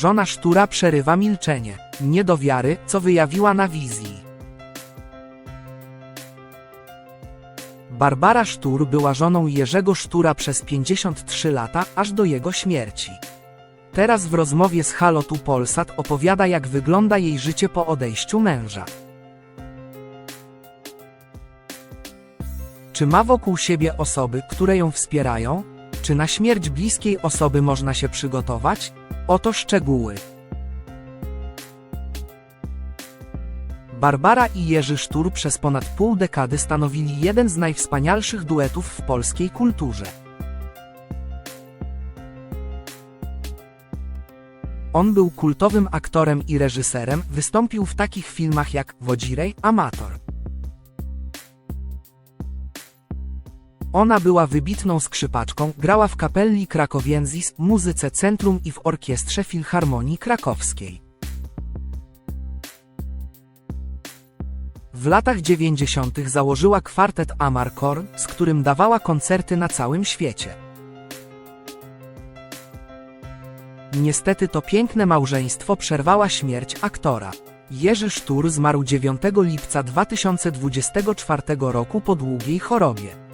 Żona Sztura przerywa milczenie, nie do wiary, co wyjawiła na wizji. Barbara Sztur była żoną Jerzego Sztura przez 53 lata, aż do jego śmierci. Teraz w rozmowie z Halo tu Polsat opowiada jak wygląda jej życie po odejściu męża. Czy ma wokół siebie osoby, które ją wspierają? Czy na śmierć bliskiej osoby można się przygotować? Oto szczegóły. Barbara i Jerzy Sztur przez ponad pół dekady stanowili jeden z najwspanialszych duetów w polskiej kulturze. On był kultowym aktorem i reżyserem, wystąpił w takich filmach jak Wodzirej, Amator. Ona była wybitną skrzypaczką, grała w kapelli Krakowienzis, muzyce Centrum i w orkiestrze Filharmonii Krakowskiej. W latach 90. założyła kwartet Amarkorn, z którym dawała koncerty na całym świecie. Niestety to piękne małżeństwo przerwała śmierć aktora. Jerzy Sztur zmarł 9 lipca 2024 roku po długiej chorobie.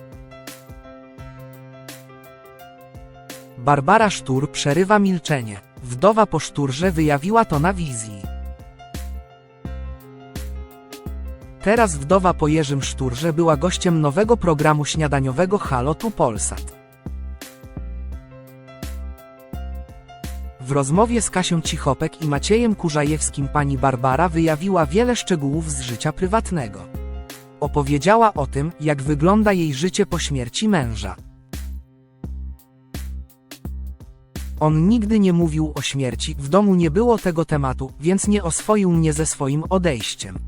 Barbara Sztur przerywa milczenie. Wdowa po Szturze wyjawiła to na wizji. Teraz wdowa po Jerzym Szturze była gościem nowego programu śniadaniowego Halo tu Polsat. W rozmowie z Kasią Cichopek i Maciejem Kurzajewskim pani Barbara wyjawiła wiele szczegółów z życia prywatnego. Opowiedziała o tym, jak wygląda jej życie po śmierci męża. On nigdy nie mówił o śmierci, w domu nie było tego tematu, więc nie oswoił mnie ze swoim odejściem.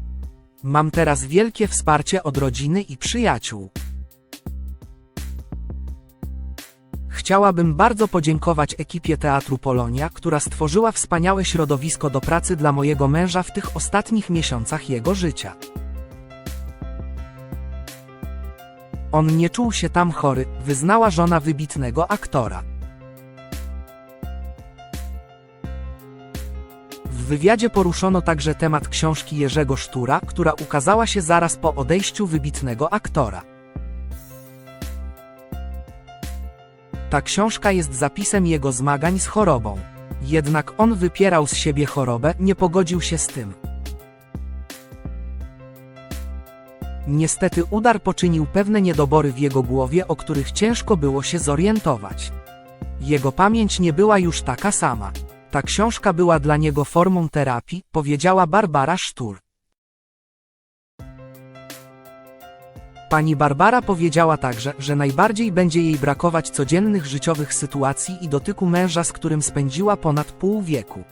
Mam teraz wielkie wsparcie od rodziny i przyjaciół. Chciałabym bardzo podziękować ekipie Teatru Polonia, która stworzyła wspaniałe środowisko do pracy dla mojego męża w tych ostatnich miesiącach jego życia. On nie czuł się tam chory, wyznała żona wybitnego aktora. W wywiadzie poruszono także temat książki Jerzego Sztura, która ukazała się zaraz po odejściu wybitnego aktora. Ta książka jest zapisem jego zmagań z chorobą. Jednak on wypierał z siebie chorobę, nie pogodził się z tym. Niestety udar poczynił pewne niedobory w jego głowie, o których ciężko było się zorientować. Jego pamięć nie była już taka sama. Ta książka była dla niego formą terapii, powiedziała Barbara Sztur. Pani Barbara powiedziała także, że najbardziej będzie jej brakować codziennych życiowych sytuacji i dotyku męża, z którym spędziła ponad pół wieku.